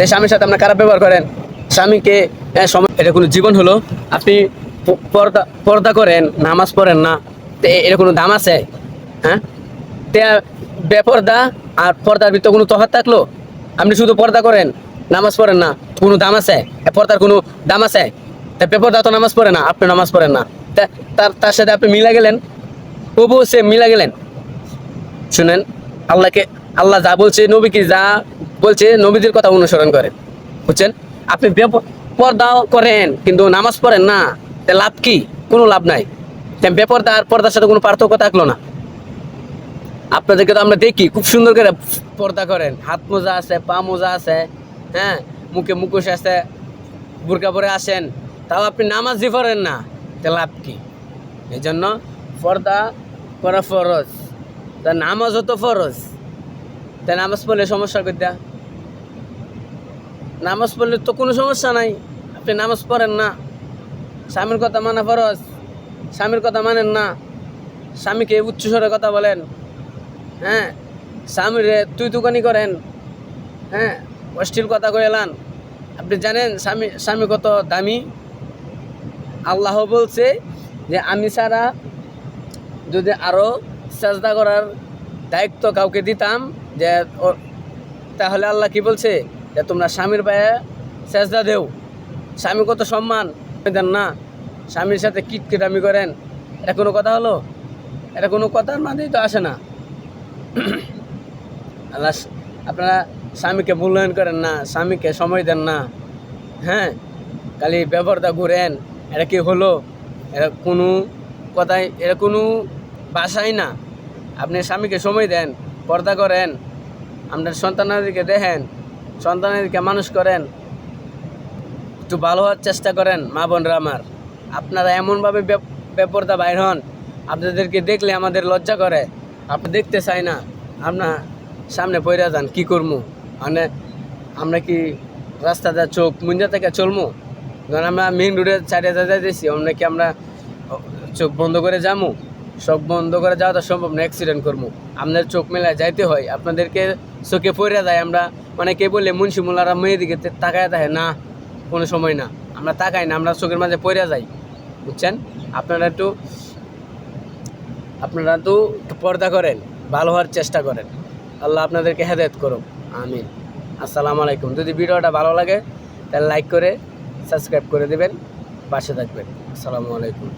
তো স্বামীর সাথে আপনার খারাপ ব্যবহার করেন? স্বামীকে এটা কোনো জীবন হলো? আপনি পর্দা পর্দা করেন, নামাজ পড়েন না এটা কোনো দাম আছে? হ্যাঁ? তে বেপর্দা আর পর্দার ভিতরে কোনো তফাৎ থাকল? আপনি শুধু পর্দা করেন, নামাজ পড়েন না, কোনো দাম আছে? পর্দার কোনো দাম আছে? তা বেপর্দা তো নামাজ পড়ে না, আপনি নামাজ পড়েন না। তার তার সাথে আপনি মিলা গেলেন? তবু সে মিলা গেলেন। শুনেন, আল্লাহকে আল্লাহ যা বলছে, নবীকে যা বলছে, নবীদের কথা অনুসরণ করেন। বুঝছেন? আপনি পর্দাও করেন, কিন্তু নামাজ পড়েন না। তা লাভ কি? কোনো লাভ নাই। বেপর্দা আর পর্দার সাথে কোনো পার্থক্য থাকল না। আপনাদেরকে তো আমরা দেখি, খুব সুন্দর করে পর্দা করেন। হাত মোজা আছে, পা মোজা আছে হ্যাঁ? মুখে মুখোশ আছে, বুরকা পরে আসেন। তাও আপনি নামাজই পড়েন না। তা লাভ কি? এই জন্য পর্দা করা ফরজ। তা নামাজও তো ফরজ। তা নামাজ পড়লে সমস্যা করতে নামাজ পড়লে তো কোনো সমস্যা নাই। আপনি নামাজ পড়েন না। স্বামীর কথা মানা ফরজ। স্বামীর কথা মানেন না। স্বামীকে উচ্চস্বরে কথা বলেন। হ্যাঁ? স্বামীরে তুই তুকানি করেন। হ্যাঁ? অশ্লীল কথা কয়েলান আপনি জানেন স্বামী স্বামী কত দামি? আল্লাহ বলছে যে আমি ছাড়া যদি আরও চেষ্টা করার দায়িত্ব কাউকে দিতাম, যে তাহলে আল্লাহ কি বলছে? যে তোমরা স্বামীর পায়ে চেষ্টা দেও। স্বামী কত সম্মান? দেন না। স্বামীর সাথে কিটকিটামি করেন। এটা কোনো কথা হলো? এটা কোনো কথার মানেই তো আসে না। আল্লাহ আপনারা স্বামীকে মূল্যায়ন করেন না, স্বামীকে সময় দেন না। হ্যাঁ? খালি ব্যবহারটা ঘুরেন। এটা কি হলো? এটা কোনো কথাই এটা কোনো বাসাই না। আপনি স্বামীকে সময় দেন, পর্দা করেন। আপনার সন্তানাদিকে দেখেন। সন্তানাদিকে মানুষ করেন, একটু ভালো হওয়ার চেষ্টা করেন, মা বোনরা আমার। আপনারা এমনভাবে বেপরদা বাইর হন, আপনাদেরকে দেখলে আমাদের লজ্জা করে। আপনি দেখতে চাই না আপনার সামনে পড়ে যান, কী করব মানে আমরা কি রাস্তাটা চোখ মুঞ্জা থেকে চলবো ধরেন আমরা মেইন রোডে চারিয়ে যাইতেছি, আমরা কি আমরা চোখ বন্ধ করে যাব চোখ বন্ধ করে যাওয়া তো সম্ভব না অ্যাক্সিডেন্ট করব আপনার চোখ মেলায় যাইতে হয়, আপনাদেরকে চোখে পড়ে যায় আমরা। মানে কে বললে মুন্সি মোল্লারা মেয়ের দিকে তাকায় থাকে না, কোনো সময় না, আমরা তাকাই না, আমরা চোখের মাঝে পড়ে যাই। বুঝছেন? আপনারা একটু, আপনারা তো পর্দা করেন, ভালো হওয়ার চেষ্টা করেন। আল্লাহ আপনাদেরকে হেদায়ত করুক, আমিন। আসসালামু আলাইকুম। যদি ভিডিওটা ভালো লাগে, তাহলে লাইক করে সাবস্ক্রাইব করে দেবেন, পাশে থাকবেন। আসসালামু আলাইকুম।